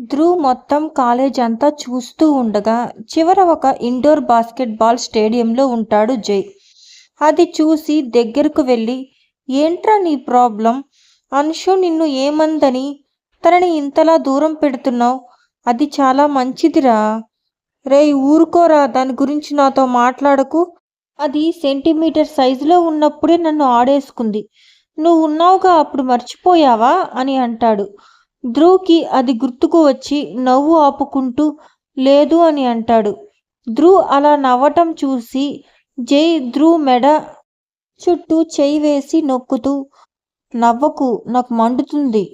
ధ్రువ్ మొత్తం కాలేజ్ అంతా చూస్తూ ఉండగా చివర ఒక ఇండోర్ బాస్కెట్బాల్ స్టేడియంలో ఉంటాడు జై. అది చూసి దగ్గరకు వెళ్ళి ఏంట్రా నీ ప్రాబ్లం? అన్షు నిన్ను ఏమందని? తనని ఇంతలా దూరం పెడుతున్నావు? అది చాలా మంచిదిరా. రేయ్ ఊరుకోరా దాని గురించి నాతో మాట్లాడకు. అది సెంటీమీటర్ సైజులో ఉన్నప్పుడే నన్ను ఆడేసుకుంది. నువ్వు ఉన్నావుగా అప్పుడు మర్చిపోయావా? అని అంటాడు. ధ్రువ్కి అది గుర్తుకు వచ్చి నవ్వు ఆపుకుంటూ లేదు అని అంటాడు. ధ్రువ్ అలా నవ్వటం చూసి జై ధ్రువ్ మెడ చుట్టూ చేయి వేసి నొక్కుతూ నవ్వకు నాకు మండుతుంది.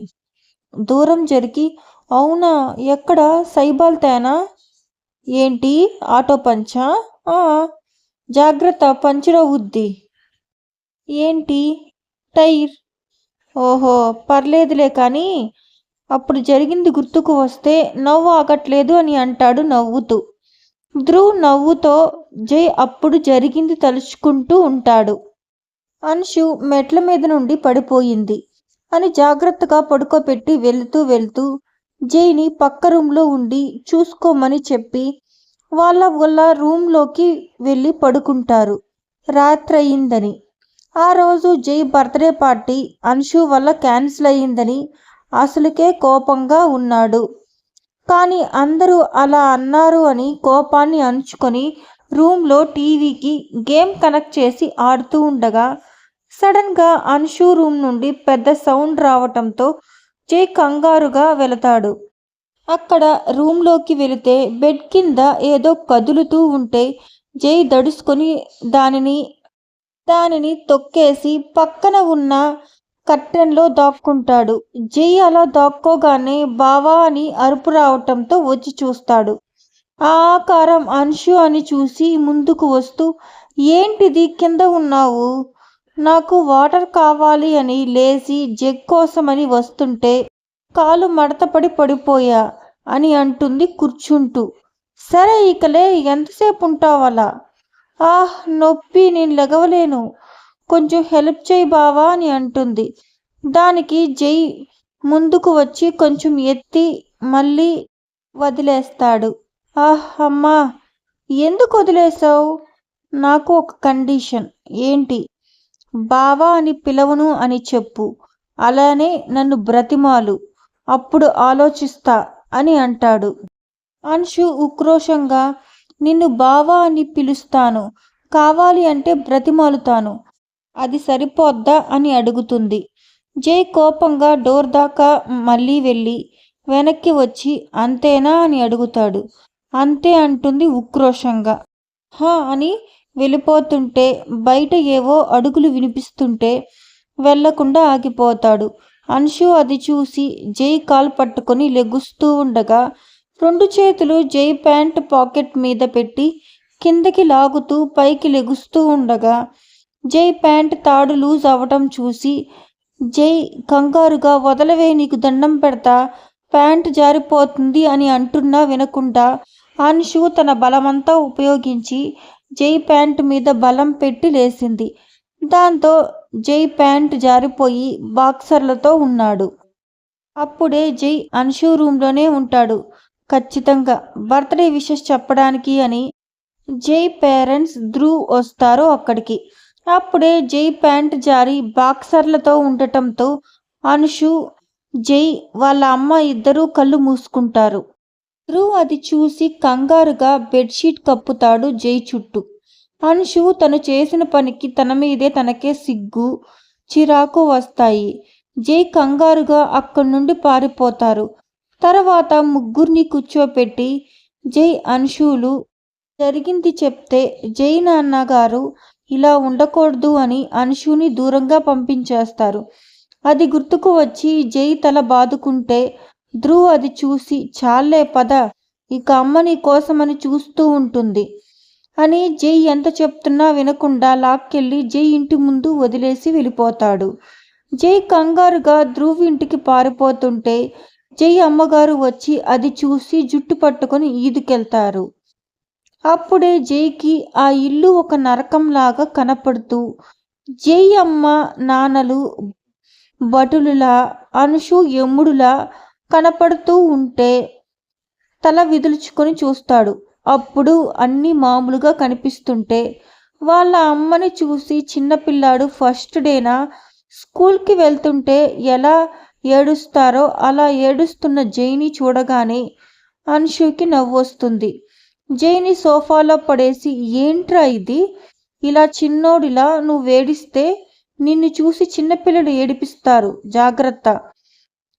దూరం జరిగి అవునా ఎక్కడ సైబాల్ తేనా? ఏంటి ఆటో పంచా? ఆ, జాగ్రత్త పంచరవుద్ది ఏంటి టైర్? ఓహో పర్లేదులే కానీ అప్పుడు జరిగింది గుర్తుకు వస్తే నవ్వు ఆగట్లేదు అని అంటాడు నవ్వుతూ. ధ్రువ్ నవ్వుతో జై అప్పుడు జరిగింది తలుచుకుంటూ ఉంటాడు. అంశు మెట్ల మీద నుండి పడిపోయింది. అని జాగ్రత్తగా పడుకోబెట్టి వెళుతూ వెళ్తూ జైని పక్క రూమ్లో ఉండి చూసుకోమని చెప్పి వాళ్ళ వల్ల రూమ్లోకి వెళ్ళి పడుకుంటారు. రాత్రయిందని. ఆ రోజు జై బర్త్డే పార్టీ అంశు వల్ల క్యాన్సిల్ అయ్యిందని అసలుకే కోపంగా ఉన్నాడు. కానీ అందరూ అలా అన్నారు అని కోపాన్ని అణుచుకొని రూమ్లో టీవీకి గేమ్ కనెక్ట్ చేసి ఆడుతూ ఉండగా సడన్గా అన్షు రూమ్ నుండి పెద్ద సౌండ్ రావటంతో జై కంగారుగా వెళతాడు. అక్కడ రూమ్లోకి వెళితే బెడ్ కింద ఏదో కదులుతూ ఉంటే జై దడుసుకొని దానిని దానిని తొక్కేసి పక్కన ఉన్న కర్టెన్లో దాక్కుంటాడు. జై అలా దాక్కోగానే బావా అని అరుపు రావటంతో వచ్చి చూస్తాడు. ఆ ఆకారం అన్షు అని చూసి ముందుకు వస్తూ ఏంటిది? కింద ఉన్నావు? నాకు వాటర్ కావాలి అని లేచి జగ్ కోసమని వస్తుంటే కాలు మడతపడి పడిపోయా అని అంటుంది కూర్చుంటూ. సరే ఇకలే ఎంతసేపు ఉంటావలా? ఆహ్ నొప్పి నేను లెగవలేను. కొంచెం హెల్ప్ చేయి బావా అని అంటుంది. దానికి జై ముందుకు వచ్చి కొంచెం ఎత్తి మళ్ళీ వదిలేస్తాడు. ఆహ్ అమ్మా ఎందుకు వదిలేసావు నాకు ఒక కండిషన్. ఏంటి? బావా అని పిలవను అని చెప్పు. అలానే నన్ను బ్రతిమాలు. అప్పుడు ఆలోచిస్తా అని అంటాడు. అన్షు ఉక్రోషంగా నిన్ను బావా అని పిలుస్తాను. కావాలి అంటే బ్రతిమాలుతాను. అది సరిపోద్దా అని అడుగుతుంది. జై కోపంగా డోర్ దాకా మళ్ళీ వెళ్ళి వెనక్కి వచ్చి అంతేనా అని అడుగుతాడు. అంతే అంటుంది ఉక్రోషంగా. హా అని వెళ్ళిపోతుంటే బయట ఏవో అడుగులు వినిపిస్తుంటే వెళ్ళకుండా ఆగిపోతాడు. అన్షు అది చూసి జై కాలు పట్టుకొని లెగుస్తూ ఉండగా రెండు చేతులు జై ప్యాంట్ పాకెట్ మీద పెట్టి కిందకి లాగుతూ పైకి లెగుస్తూ ఉండగా జై ప్యాంట్ తాడు లూజ్ అవ్వటం చూసి జై కంగారుగా వదలవే నీకు దండం పెడతా ప్యాంట్ జారిపోతుంది అని అంటున్నా వినకుండా అన్షు తన బలమంతా ఉపయోగించి జై ప్యాంట్ మీద బలం పెట్టి లేసింది దాంతో జై ప్యాంట్ జారిపోయి బాక్సర్లతో ఉన్నాడు. అప్పుడే జై అన్షు రూమ్లోనే ఉంటాడు. ఖచ్చితంగా బర్త్డే విషెస్ చెప్పడానికి అని జై పేరెంట్స్ ధ్రువ్ వస్తారు అక్కడికి. అప్పుడే జై ప్యాంట్ జారి బాక్సర్లతో ఉండటంతో అన్షు జై వాళ్ళ అమ్మ ఇద్దరూ కళ్ళు మూసుకుంటారు. ధ్రువ్ అది చూసి కంగారుగా బెడ్షీట్ కప్పుతాడు జై చుట్టూ. అన్షు తను చేసిన పనికి తన మీదే తనకే సిగ్గు చిరాకు వస్తాయి. జై కంగారుగా అక్కడి నుండి పారిపోతారు. తర్వాత ముగ్గురిని కూర్చోపెట్టి జై అన్షులు జరిగింది చెప్తే జై నాన్నగారు ఇలా ఉండకూడదు అని అంశుని దూరంగా పంపించేస్తారు. అది గుర్తుకు వచ్చి జై తల బాదుకుంటే ధ్రువ్ అది చూసి చాలే పద ఇక అమ్మ నీ కోసమని చూస్తూ ఉంటుంది అని జై ఎంత చెప్తున్నా వినకుండా లాక్కెళ్ళి జై ఇంటి ముందు వదిలేసి వెళ్ళిపోతాడు. జై కంగారుగా ధ్రువ్ ఇంటికి పారిపోతుంటే జై అమ్మగారు వచ్చి అది చూసి జుట్టు పట్టుకొని ఈదుకెళ్తారు. అప్పుడే జైకి ఆ ఇల్లు ఒక నరకంలాగా కనపడుతూ జై అమ్మ నాన్నలు భటులులా అనుషు యముడులా కనపడుతూ ఉంటే తల విదులుచుకొని చూస్తాడు. అప్పుడు అన్నీ మామూలుగా కనిపిస్తుంటే వాళ్ళ అమ్మని చూసి చిన్నపిల్లాడు ఫస్ట్ డేనా స్కూల్కి వెళ్తుంటే ఎలా ఏడుస్తారో అలా ఏడుస్తున్న జైని చూడగానే అన్షుకి నవ్వొస్తుంది. జైని సోఫాలో పడేసి ఏంట్రా ఇది? ఇలా చిన్నోడిలా నువ్వు వేడిస్తే నిన్ను చూసి చిన్నపిల్లలు ఏడిపిస్తారు. జాగ్రత్త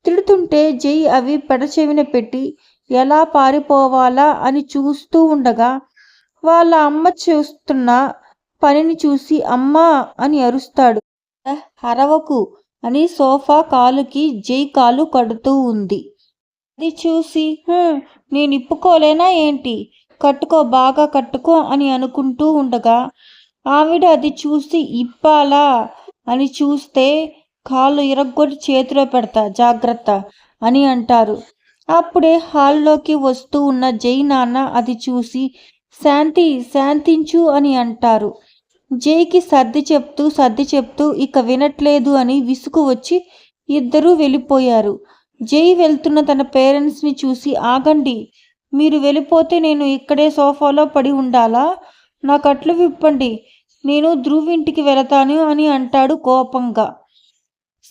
తిడుతుంటే జై అవి పెడచెవిన పెట్టి ఎలా పారిపోవాలా అని చూస్తూ ఉండగా వాళ్ళ అమ్మ చూస్తున్న పనిని చూసి అమ్మా అని అరుస్తాడు. అరవకు అని సోఫా కాలుకి జై కాలు కడుతూ ఉంది. అది చూసి నేను ఇప్పుకోలేనా ఏంటి? కట్టుకో బాగా కట్టుకో అని అనుకుంటూ ఉండగా ఆవిడ అది చూసి ఇప్పాలా అని చూస్తే కాళ్ళు ఇరగ్గొట్టి చేతిలో పెడతా జాగ్రత్త అని అంటారు. అప్పుడే హాల్లోకి వస్తూ ఉన్న జై నాన్న అది చూసి శాంతి శాంతించు అని అంటారు. జైకి సర్ది చెప్తూ సర్ది చెప్తూ ఇక వినట్లేదు అని విసుగు వచ్చి ఇద్దరూ వెళ్ళిపోయారు. జై వెళ్తున్న తన పేరెంట్స్ని చూసి ఆగండి మీరు వెళ్ళిపోతే నేను ఇక్కడే సోఫాలో పడి ఉండాలా? నా కట్లు విప్పండి. నేను ధ్రువ్ ఇంటికి వెళతాను అని అంటాడు కోపంగా.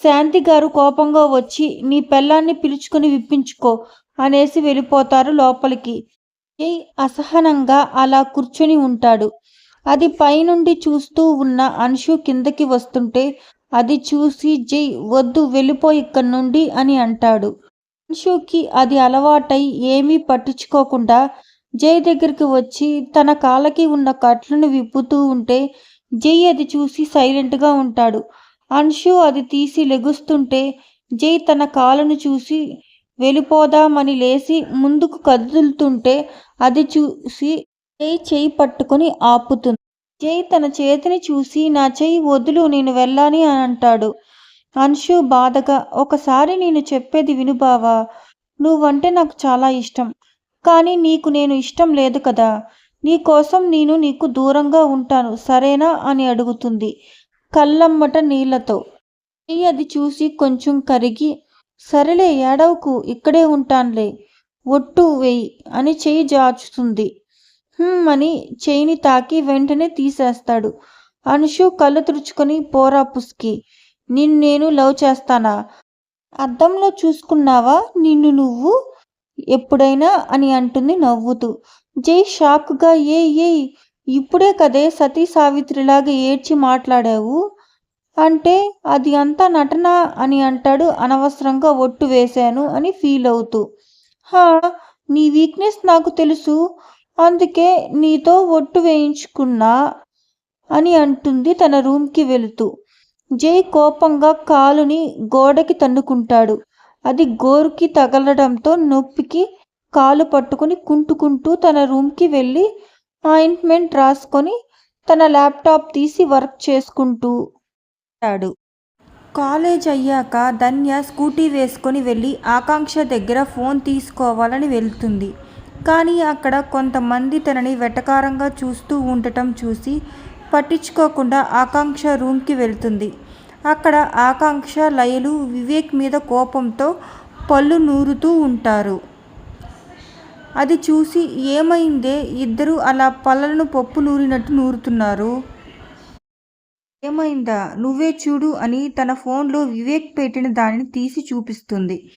శాంతి గారు కోపంగా వచ్చి నీ పెళ్ళాన్ని పిలుచుకుని విప్పించుకో అనేసి వెళ్ళిపోతారు లోపలికి. అసహనంగా అలా కూర్చొని ఉంటాడు. అది పైనుండి చూస్తూ ఉన్న అన్షు కిందకి వస్తుంటే అది చూసి జై వద్దు వెళ్ళిపో ఇక్కడి నుండి అని అంటాడు. అంశుకి అది అలవాటై ఏమీ పట్టించుకోకుండా జై దగ్గరికి వచ్చి తన కాళ్ళకి ఉన్న కట్లను విప్పుతూ ఉంటే జై అది చూసి సైలెంట్గా ఉంటాడు. అంశు అది తీసి లెగుస్తుంటే జై తన కాళ్ళను చూసి వెళ్ళిపోదామని లేచి ముందుకు కదులుతుంటే అది చూసి జై చేయి పట్టుకొని ఆపుతుంది. జై తన చేతిని చూసి నా చేయి వదులు నేను వెళ్ళాని అని అంటాడు. అన్షు బాధగా ఒకసారి నేను చెప్పేది విను బావా నువ్వంటే నాకు చాలా ఇష్టం కానీ నీకు నేను ఇష్టం లేదు కదా నీ కోసం నేను నీకు దూరంగా ఉంటాను సరేనా? అని అడుగుతుంది కళ్ళమ్మట నీళ్ళతో చెయ్యి అది చూసి కొంచెం కరిగి సరేలే ఏడవకు ఇక్కడే ఉంటానులే ఒట్టు వేయి అని చెయ్యి జాచుతుంది. అని చెయ్యిని తాకి వెంటనే తీసేస్తాడు. అనుషు కళ్ళు తుడుచుకొని పోరా పుస్కి నిన్ను నేను లవ్ చేస్తానా? అద్దంలో చూసుకున్నావా నిన్ను నువ్వు? ఎప్పుడైనా అని అంటుంది నవ్వుతూ. జై షాక్గా ఏ ఏ ఇప్పుడే కదే సతీ సావిత్రిలాగా ఏడ్చి మాట్లాడావు? అంటే అది అంతా నటన అని అంటాడు అనవసరంగా ఒట్టు వేశాను అని ఫీల్ అవుతూ. హా నీ వీక్నెస్ నాకు తెలుసు అందుకే నీతో ఒట్టు వేయించుకున్నా అని అంటుంది తన రూమ్కి వెళుతూ. జై కోపంగా కాలుని గోడకి తన్నుకుంటాడు. అది గోరుకి తగలడంతో నొప్పికి కాలు పట్టుకుని కుంటుకుంటూ తన రూమ్కి వెళ్ళి ఆయింట్మెంట్ రాసుకొని తన ల్యాప్టాప్ తీసి వర్క్ చేసుకుంటూ ఉంటాడు. కాలేజ్ అయ్యాక ధన్య స్కూటీ వేసుకొని వెళ్ళి ఆకాంక్ష దగ్గర ఫోన్ తీసుకోవాలని వెళ్తుంది. కానీ అక్కడ కొంతమంది తనని వెటకారంగా చూస్తూ ఉండటం చూసి పట్టించుకోకుండా ఆకాంక్ష రూమ్కి వెళ్తుంది. అక్కడ ఆకాంక్ష లయలు వివేక్ మీద కోపంతో పళ్ళు నూరుతూ ఉంటారు. అది చూసి ఏమైందే? ఇద్దరు అలా పళ్ళను పప్పు నూరినట్టు నూరుతున్నారు. ఏమైందా? నువ్వే చూడు అని తన ఫోన్లో వివేక్ పెట్టిన దానిని తీసి చూపిస్తుంది.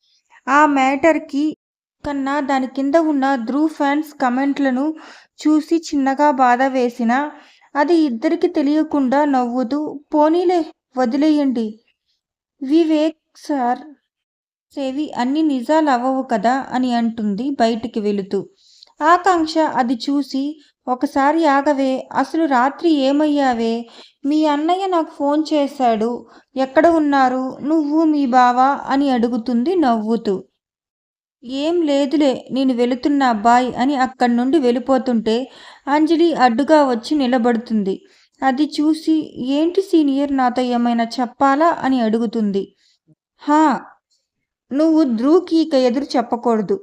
ఆ మ్యాటర్కి కన్నా దాని కింద ఉన్న ధ్రువ్ ఫ్యాన్స్ కమెంట్లను చూసి చిన్నగా బాధ వేసిన అది ఇద్దరికి తెలియకుండా నవ్వుతూ పోనీలే వదిలేయండి. వివేక్ సార్ సేవి అన్ని నిజాలు అవ్వవు కదా అని అంటుంది బయటికి వెళుతూ. ఆకాంక్ష అది చూసి ఒకసారి ఆగవే అసలు రాత్రి ఏమయ్యావే? మీ అన్నయ్య నాకు ఫోన్ చేశాడు. ఎక్కడ ఉన్నారు? నువ్వు మీ బావ? అని అడుగుతుంది నవ్వుతూ. ఏం లేదులే నేను వెళుతున్నా బాయ్ అని అక్కడి నుండి వెళ్ళిపోతుంటే అంజలి అడ్డుగా వచ్చి నిలబడుతుంది. అది చూసి ఏంటి సీనియర్ నాతో ఏమైనా చెప్పాలా అని అడుగుతుంది. హా నువ్వు ధ్రువ్కి ఇక ఎదురు చెప్పకూడదు.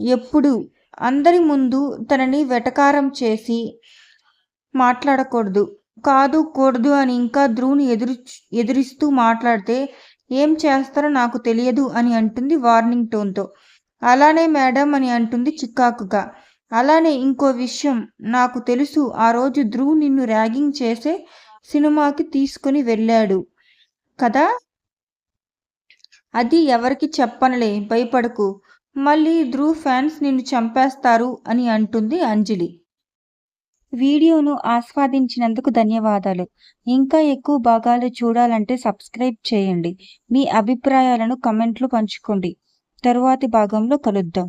ఎప్పుడు? అందరి ముందు తనని వెటకారం చేసి మాట్లాడకూడదు. కాదు కూడదు అని ఇంకా ధ్రువుని ఎదురు ఎదురిస్తూ మాట్లాడితే ఏం చేస్తారో నాకు తెలియదు అని అంటుంది వార్నింగ్ టోన్తో. అలానే మేడం అని అంటుంది చికాకుగా అలానే ఇంకో విషయం నాకు తెలుసు. ఆ రోజు ధ్రువ్ నిన్ను ర్యాగింగ్ చేసే సినిమాకి తీసుకుని వెళ్ళాడు. కదా? అది ఎవరికి చెప్పనలే భయపడకు. మళ్ళీ ధ్రువ్ ఫ్యాన్స్ నిన్ను చంపేస్తారు అని అంటుంది అంజలి. వీడియోను ఆస్వాదించినందుకు ధన్యవాదాలు. ఇంకా ఎక్కువ భాగాలు చూడాలంటే సబ్స్క్రైబ్ చేయండి. మీ అభిప్రాయాలను కమెంట్లు పంచుకోండి. తరువాతి భాగంలో కలుద్దాం.